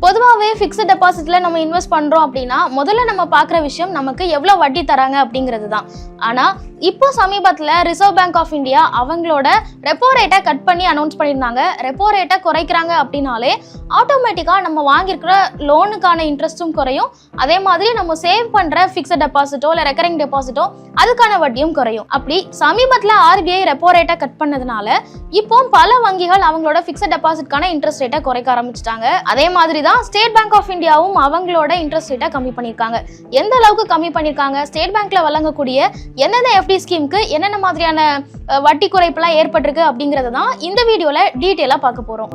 பொதுவாகவே ஃபிக்ஸட் டெபாசிட்ல நம்ம இன்வெஸ்ட் பண்றோம் அப்படின்னா முதல்ல நம்ம பார்க்குற விஷயம் நமக்கு எவ்வளோ வட்டி தராங்க அப்படிங்கிறது தான் ஆனால் இப்போ சமீபத்தில் ரிசர்வ் பேங்க் ஆஃப் இந்தியா அவங்களோட ரெப்போ ரேட்டை கட் பண்ணி அனௌன்ஸ் பண்ணியிருந்தாங்க. ரெப்போ ரேட்டை குறைக்கிறாங்க அப்படின்னாலே ஆட்டோமேட்டிக்காக நம்ம வாங்கியிருக்கிற லோனுக்கான இன்ட்ரெஸ்ட்டும் குறையும். அதே மாதிரி நம்ம சேவ் பண்ணுற ஃபிக்ஸட் டெபாசிட்டோ இல்லை ரெக்கரிங் டெபாசிட்டோ அதுக்கான வட்டியும் குறையும். அப்படி சமீபத்தில் ஆர்பிஐ ரெப்போ ரேட்டை கட் பண்ணதுனால இப்போ பல வங்கிகள் அவங்களோட ஃபிக்ஸட் டெபாசிட்கான இன்ட்ரெஸ்ட் ரேட்டை குறைக்க ஆரம்பிச்சிட்டாங்க. அதே மாதிரி தான் ஸ்டேட் பேங்க் ஆஃப் இந்தியாவும் அவங்களோட இன்ட்ரெஸ்ட் ரேட்டை கம்மி பண்ணியிருக்காங்க. எந்த அளவுக்கு கம்மி பண்ணியிருக்காங்க? ஸ்டேட் பேங்க்ல வழங்கக்கூடிய எந்தெந்த எஃப்டி ஸ்கீமுக்கு என்னென்ன மாதிரியான வட்டி குறைப்புலாம் ஏற்பட்டிருக்கு அப்படிங்கிறது தான் இந்த வீடியோவில் டீட்டெயிலாக பார்க்க போகிறோம்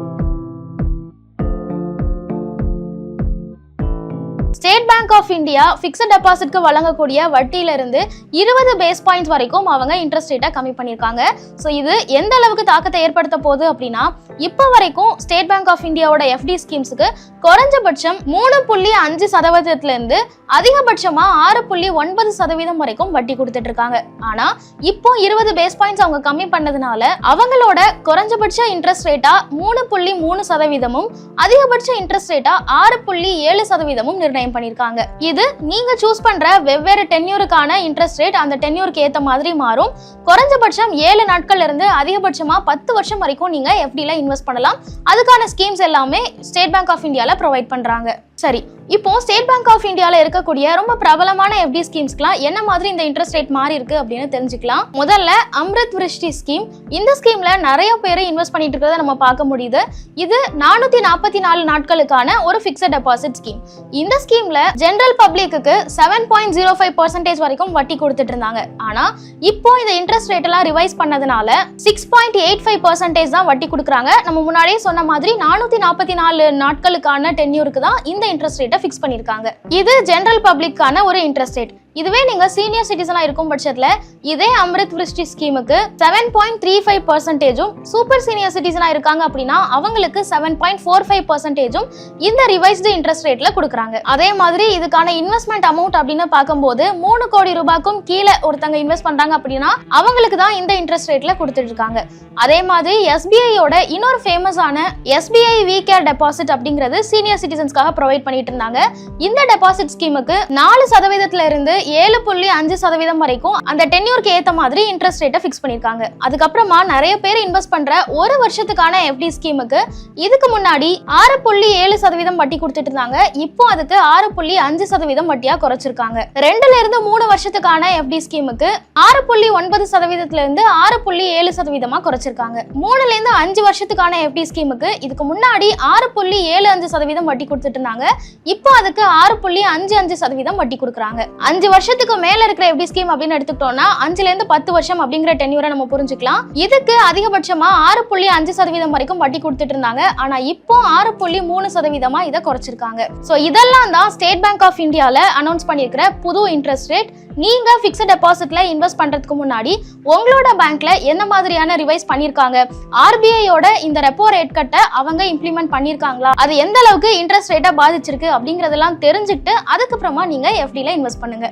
State Bank of India fixed டெபாசிட்க்கு வழங்கக்கூடிய வட்டியிலிருந்து இருபது பேஸ் பாயிண்ட்ஸ் வரைக்கும் அவங்க இன்ட்ரெஸ்ட் ரேட்டை கம்மி பண்ணியிருக்காங்க. ஸோ இது எந்த அளவுக்கு தாக்கத்தை ஏற்படுத்த போகுது அப்படின்னா இப்போ வரைக்கும் ஸ்டேட் பேங்க் ஆஃப் இந்தியாவோட எஃப்டி ஸ்கீம்ஸுக்கு குறைஞ்சபட்சம் மூணு புள்ளி அஞ்சு சதவீதத்திலிருந்து அதிகபட்சமாக அதிகபட்சமா ஆறு புள்ளி ஒன்பது சதவீதம் வரைக்கும் வட்டி கொடுத்துட்டு இருக்காங்க ஆனா இப்போ இருபது பேஸ் பாயிண்ட்ஸ் அவங்க கம்மி பண்ணதுனால அவங்களோட குறைஞ்சபட்ச இன்ட்ரெஸ்ட் ரேட்டா மூணு புள்ளி மூணு சதவீதமும் அதிகபட்ச இன்ட்ரெஸ்ட் ரேட்டா ஆறு புள்ளி ஏழு சதவீதமும் நிர்ணயம் பண்ணியிருக்காங்க இது நீங்க சூஸ் பண்ற வெவ்வேறு டென்யூருக்கான இன்ட்ரெஸ்ட் ரேட் அந்த டென்யூருக்கு ஏத்த மாதிரி மாறும். குறைஞ்சபட்சம் ஏழு நாட்கள்ல இருந்து அதிகபட்சமா பத்து வருஷம் வரைக்கும் நீங்க எஃப்டில இன்வெஸ்ட் பண்ணலாம். அதுக்கான ஸ்கீம்ஸ் எல்லாமே ஸ்டேட் பேங்க் ஆஃப் இந்தியால ப்ரொவைட் பண்றாங்க. சரி இப்போ ஸ்டேட் பேங்க் ஆஃப் இந்தியாவில் இருக்கக்கூடிய ரொம்ப பிரபலமான எஃப்டி ஸ்கீம்ஸ்க்குலாம் என்ன மாதிரி இந்த இன்ட்ரெஸ்ட் ரேட் மாறி இருக்கு அப்படின்னு தெரிஞ்சுக்கலாம். முதல்ல அம்ரித் விருஷ்டி ஸ்கீம் இந்த ஸ்கீம்ல நிறைய பேர் இன்வெஸ்ட் பண்ணிட்டு இருக்கிறத நம்ம பார்க்க முடியுது. இது நானூத்தி நாற்பத்தி நாலு நாட்களுக்கான ஒரு ஃபிக்ஸட் டெபாசிட் ஸ்கீம் இந்த ஸ்கீம்ல ஜென்ரல் பப்ளிக்கு seven point zero five percentage வரைக்கும் வட்டி கொடுத்துட்டு இருந்தாங்க. ஆனா இப்போ இந்த இன்ட்ரெஸ்ட் ரேட் எல்லாம் ரிவைஸ் பண்ணதுனால six point eight five percentage தான் வட்டி கொடுக்குறாங்க. நம்ம முன்னாடியே சொன்ன மாதிரி நானூத்தி நாற்பத்தி நாலு நாட்களுக்கான டென்யூருக்கு தான் இந்த இன்ட்ரெஸ்ட் ரேட்டை ஃபிக்ஸ் பண்ணியிருக்காங்க இது ஜென்ரல் பப்ளிக்கான ஒரு இன்ட்ரெஸ்ட் ரேட் இதுவே நீங்க சீனியர் சிட்டிசனா இருக்கும் பட்சத்துல இதே அமிர்த் விருஷ்டி ஸ்கீமுக்கு செவன் பாயிண்ட் த்ரீ ஃபைவ் பர்சன்டேஜும் சூப்பர் சீனியர் சிட்டிசனா இருக்காங்க அப்படின்னா அவங்களுக்கு செவன் பாயிண்ட் ஃபோர் ஃபைவ் பர்சன்டேஜும் இந்த ரிவைஸ்டு இன்ட்ரெஸ்ட் ரேட்ல கொடுக்குறாங்க. அதே மாதிரி இதுக்கான இன்வெஸ்ட்மெண்ட் அமௌண்ட் அப்படின்னு பார்க்கும்போது மூணு கோடி ரூபாய்க்கும் கீழே ஒருத்தங்க இன்வெஸ்ட் பண்றாங்க அப்படின்னா அவங்களுக்கு தான் இந்த இன்ட்ரெஸ்ட் ரேட்ல கொடுத்துட்டு இருக்காங்க. அதே மாதிரி எஸ்பிஐயோட இன்னொரு ஃபேமஸான எஸ்பிஐ வி கேர் டெபாசிட் அப்படிங்கிறது சீனியர் சிட்டிசன்ஸ்க்காக ப்ரொவைட் பண்ணிட்டு இருந்தாங்க. இந்த டெபாசிட் ஸ்கீமுக்கு நாலு சதவீதத்துல இருந்து ஏழு புள்ளி அஞ்சு சதவீதம் வரைக்கும் அந்த டென்யூர்க்கு ஏத்த மாதிரி இன்ட்ரெஸ்ட் ரேட்டை ஃபிக்ஸ் பண்ணிருக்காங்க. அதுக்கப்புறமா நிறைய பேர் இன்வெஸ்ட் பண்ற ஒரு வருஷத்துக்கான எஃப்டி ஸ்கீமுக்கு இதுக்கு முன்னாடி ஆறு புள்ளி ஏழு சதவீதம் வட்டி கொடுத்துட்டு இருந்தாங்க. இப்போ அதுக்கு ஆறு புள்ளி அஞ்சு சதவீதம் வட்டியா குறைச்சிருக்காங்க. ரெண்டுல இருந்து மூணு வருஷத்துக்கான எஃப்டி ஸ்கீமுக்கு ஆறு புள்ளி ஒன்பது சதவீதத்துல இருந்து ஆறு புள்ளி ஏழு சதவீதமா குறைச்சிருக்காங்க. மூணுல இருந்து அஞ்சு வருஷத்துக்கான எஃப்டி ஸ்கீமுக்கு இதுக்கு முன்னாடி ஆறு புள்ளி ஏழு அஞ்சு சதவீதம் வட்டி கொடுத்துட்டு இருந்தாங்க. இப்போ அதுக்கு ஆறு புள்ளி அஞ்சு அஞ்சு சதவீதம் வட்டி கொடுக்குறாங்க. அஞ்சு வருஷத்துக்கு மேல இருக்கிற எப்படி ஸ்கீம் அப்படின்னு எடுத்துக்கிட்டோம்னா அஞ்சுல இருந்து பத்து வருஷம் அப்படிங்கிற டென்யூரை நம்ம புரிஞ்சுக்கலாம். இதுக்கு அதிகபட்சமா ஆறு புள்ளி அஞ்சு சதவீதம் வரைக்கும் வட்டி கொடுத்துட்டு இருந்தாங்க. ஆனா இப்போ ஆறு புள்ளி மூணு சதவீதமா இதை குறைச்சிருக்காங்க. சோ இதெல்லாம் தான் ஸ்டேட் பேங்க் ஆஃப் இந்தியால அனௌன்ஸ் பண்ணியிருக்கிற புது இன்ட்ரெஸ்ட் ரேட் நீங்க ஃபிக்ஸட் டெபாசிட்ல இன்வெஸ்ட் பண்றதுக்கு முன்னாடி உங்களோட பேங்க்ல என்ன மாதிரியான ரிவைஸ் பண்ணிருக்காங்க ஆர்பிஐயோட இந்த ரெப்போ ரேட் கட்டை அவங்க இம்ப்ளிமெண்ட் பண்ணிருக்காங்களா அது எந்த அளவுக்கு இன்ட்ரெஸ்ட் ரேட்டை பாதிச்சிருக்கு அப்படிங்கறதெல்லாம் தெரிஞ்சுக்கிட்டு அதுக்கப்புறமா நீங்க எஃப்டில இன்வெஸ்ட் பண்ணுங்க.